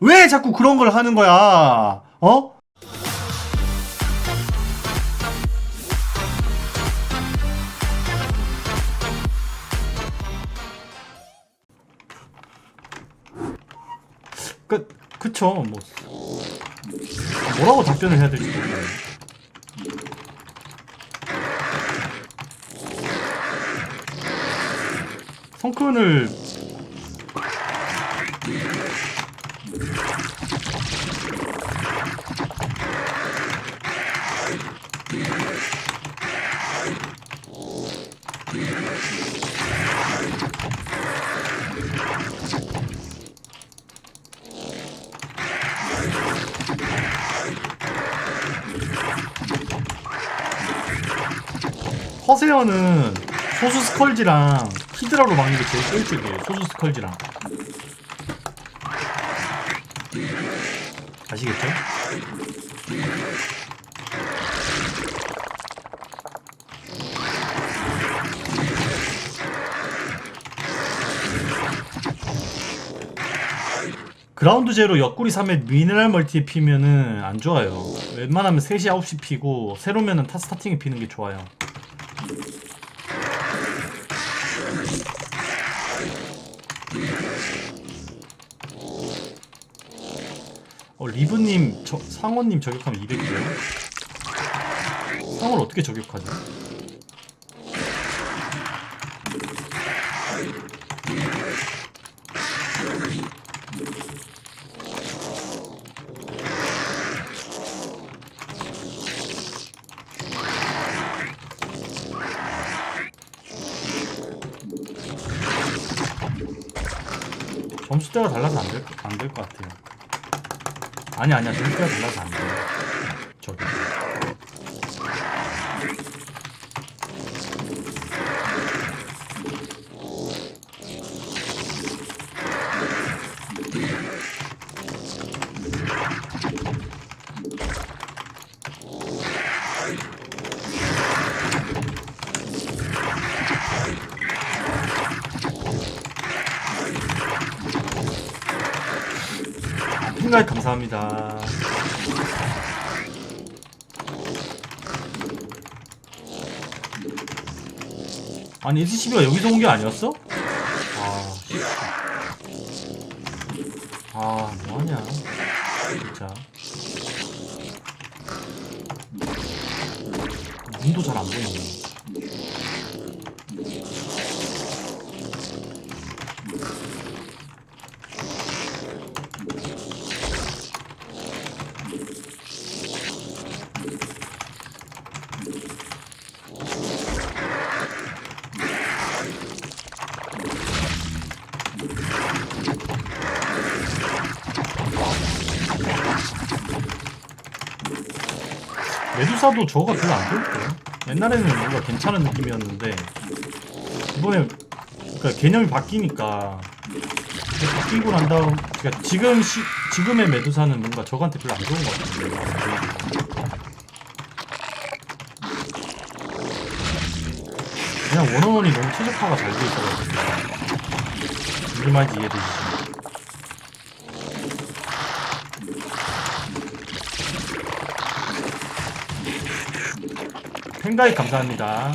왜 자꾸 그런 걸 하는 거야? 어? 그, 그쵸. 뭐. 뭐라고 답변을 해야 될지 모르겠네. 성큰을 허세어는 소수 스컬지랑 히드라로 막는 게 제일 효율적이에요. 소수 스컬지랑. 아시겠죠? 그라운드 제로 옆구리 3에 미네랄 멀티에 피면은 안 좋아요. 웬만하면 3시 9시 피고 새로면은 타 스타팅에 피는 게 좋아요. 어, 리브님, 저, 상원님 저격하면 200이에요? 상원 어떻게 저격하죠? 점수대가 달라서 안 될 것 같아요. 아니 아니야 점수대가 달라서 안 돼. 저기. 생각 감사합니다. 아니 SCB가 여기서 온 게 아니었어? 아, 씨. 아 뭐하냐 진짜 눈도 잘 안 보이네. 메두사도 저거가 별로 안 좋을게요. 옛날에는 뭔가 괜찮은 느낌이었는데 이번에 그러니까 개념이 바뀌니까 바뀌고 난 다음 그러니까 지금 시, 지금의 메두사는 뭔가 저한테 별로 안 좋은 것 같은데 그냥 원어원이 너무 최적화가 잘 돼 있어가지고 무슨 말인지 이해되시죠? 팬가입 감사합니다.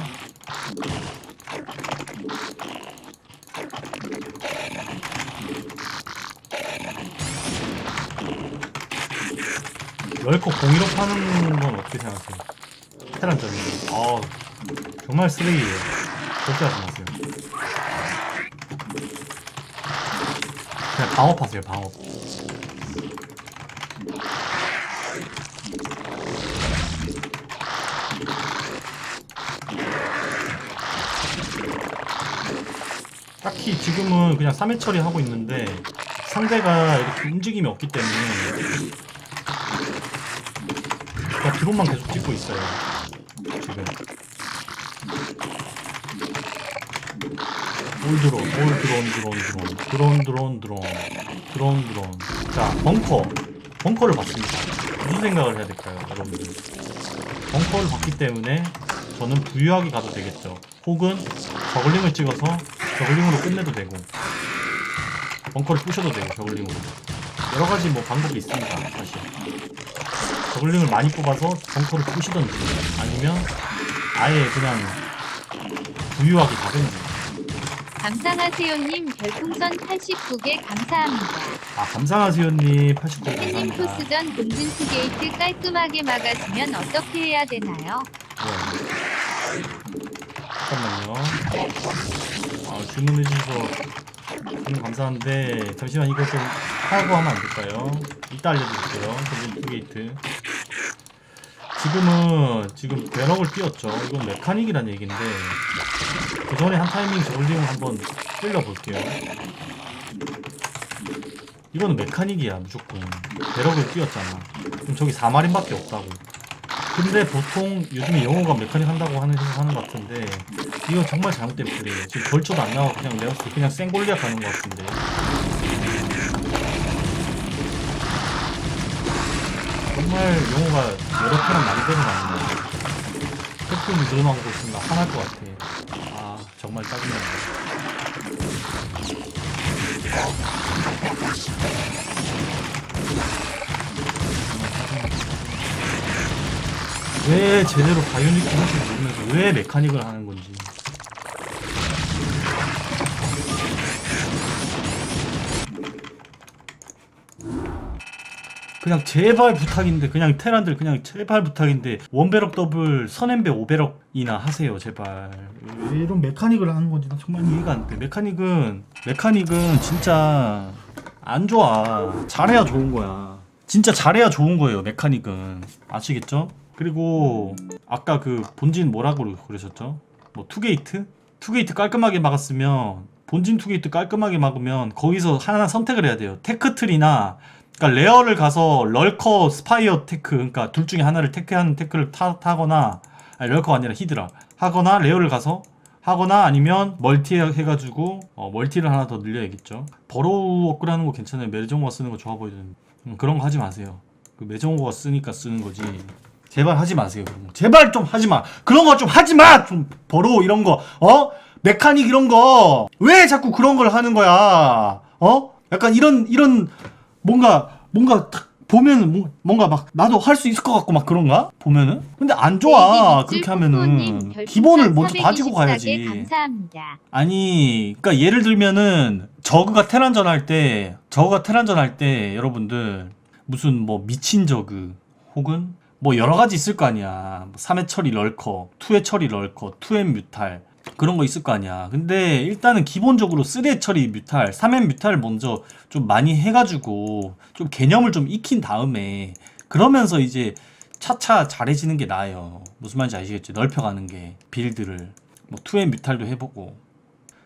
럴커 공이로 파는 건 어떻게 생각하세요? 테란전이. 아 정말 쓰레기예요. 절대 하지 마세요. 그냥 방업하세요, 방업. 딱히 지금은 그냥 3회 처리하고 있는데 상대가 이렇게 움직임이 없기 때문에 그냥 드론만 계속 찍고 있어요 지금 올 드론, 올 드론, 드론, 드론, 드론, 드론, 드론, 드론. 자, 벙커. 벙커를 봤습니다. 무슨 생각을 해야 될까요, 여러분들? 벙커를 봤기 때문에 저는 부유하게 가도 되겠죠. 혹은 저글링을 찍어서 저글링으로 끝내도 되고 벙커를 부셔도 되고 저글링으로 여러 가지 뭐 방법이 있습니다. 사실 저글링을 많이 뽑아서 벙커를 부시던지 아니면 아예 그냥 부유하게 가든지. 감상하세요님 별풍선 89개 감사합니다. 아 감상하세요님 89 햇님 감사합니다. 토스전 공진 투게이트 깔끔하게 막아주면 어떻게 해야 되나요? 네. 잠깐만요. 아, 주문해 주셔서 너무 감사한데 잠시만 이거 좀 하고 하면 안 될까요? 이따 알려드릴게요. 전진 투게이트. 지금은 지금 배럭을 띄웠죠. 이건 메카닉이란 얘기인데 그 전에 한 타이밍 저울링을 한번 끌려볼게요. 이거는 메카닉이야 무조건. 배럭을 띄웠잖아. 그럼 저기 4마린밖에 없다고. 근데 보통 요즘에 영어가 메카닉 한다고 하는 하는 것 같은데 이건 정말 잘못된 플레이예요. 지금 벌초도 안 나와 그냥 레어스 그냥 생골리아 가는 것 같은데. 정말 영어가 여러 편은 만드는 아닌데 태풍이 늘어나고 있으면 화날 것 같아. 아 정말 짜증나. 왜 제대로 바이오닉 기술을 모르면서 왜 메카닉을 하는 건지. 그냥 제발 부탁인데 그냥 테란들 그냥 제발 부탁인데 원배럭 더블 선앤배 오배럭이나 하세요 제발. 왜 이런 메카닉을 하는 건지 나 정말 이해가 안돼. 메카닉은 메카닉은 진짜 안 좋아. 잘해야 좋은 거야. 진짜 잘해야 좋은 거예요 메카닉은. 아시겠죠? 그리고 아까 그 본진 뭐라고 그러셨죠? 뭐 투게이트? 투게이트 깔끔하게 막았으면 본진 투게이트 깔끔하게 막으면 거기서 하나 선택을 해야 돼요. 테크트리나 그러니까 레어를 가서 럴커 스파이어 테크 그러니까 둘 중에 하나를 테크하는 테크를 타, 타거나 아니 럴커가 아니라 히드라 하거나 레어를 가서 하거나 아니면 멀티 해가지고 어, 멀티를 하나 더 늘려야겠죠. 버로우 업그레이드하는 거 괜찮아요. 매정호가 쓰는 거 좋아 보이는데. 음, 그런 거 하지 마세요. 그 매정호가 쓰니까 쓰는 거지 제발 하지 마세요 그런 거. 제발 좀 하지 마. 그런 거 좀 하지 마 좀 버로우 이런 거. 어? 메카닉 이런 거. 왜 자꾸 그런 걸 하는 거야? 어? 약간 이런 이런 뭔가 뭔가 탁 보면은 뭐- 뭔가 막 나도 할 수 있을 것 같고 막 그런가? 보면은? 근데 안 좋아 그렇게 하면은. 기본을 먼저 다지고 가야지. 감사합니다. 아니 그러니까 예를 들면은 저그가 테란전 할 때 저그가 테란전 할 때 여러분들 무슨 뭐 미친 저그 혹은 뭐 여러 가지 있을 거 아니야. 3회 처리 럴커 2회 처리 럴커 2회 뮤탈 그런 거 있을 거 아니야. 근데 일단은 기본적으로 3회 처리 뮤탈 3회 뮤탈을 먼저 좀 많이 해가지고 좀 개념을 좀 익힌 다음에 그러면서 이제 차차 잘해지는 게 나아요. 무슨 말인지 아시겠죠? 넓혀가는 게 빌드를. 뭐 투의 뮤탈도 해보고.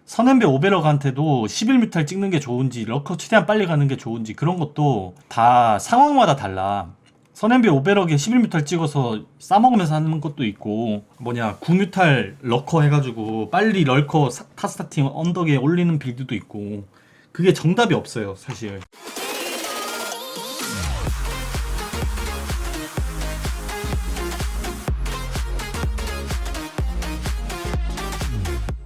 선앤배 오베럭한테도 11뮤탈 찍는 게 좋은지 러커 최대한 빨리 가는 게 좋은지 그런 것도 다 상황마다 달라 선앤배 오베럭에 11뮤탈 찍어서 싸먹으면서 하는 것도 있고 뭐냐 9뮤탈 러커 해가지고 빨리 럴커 사- 타스타팅 언덕에 올리는 빌드도 있고 그게 정답이 없어요 사실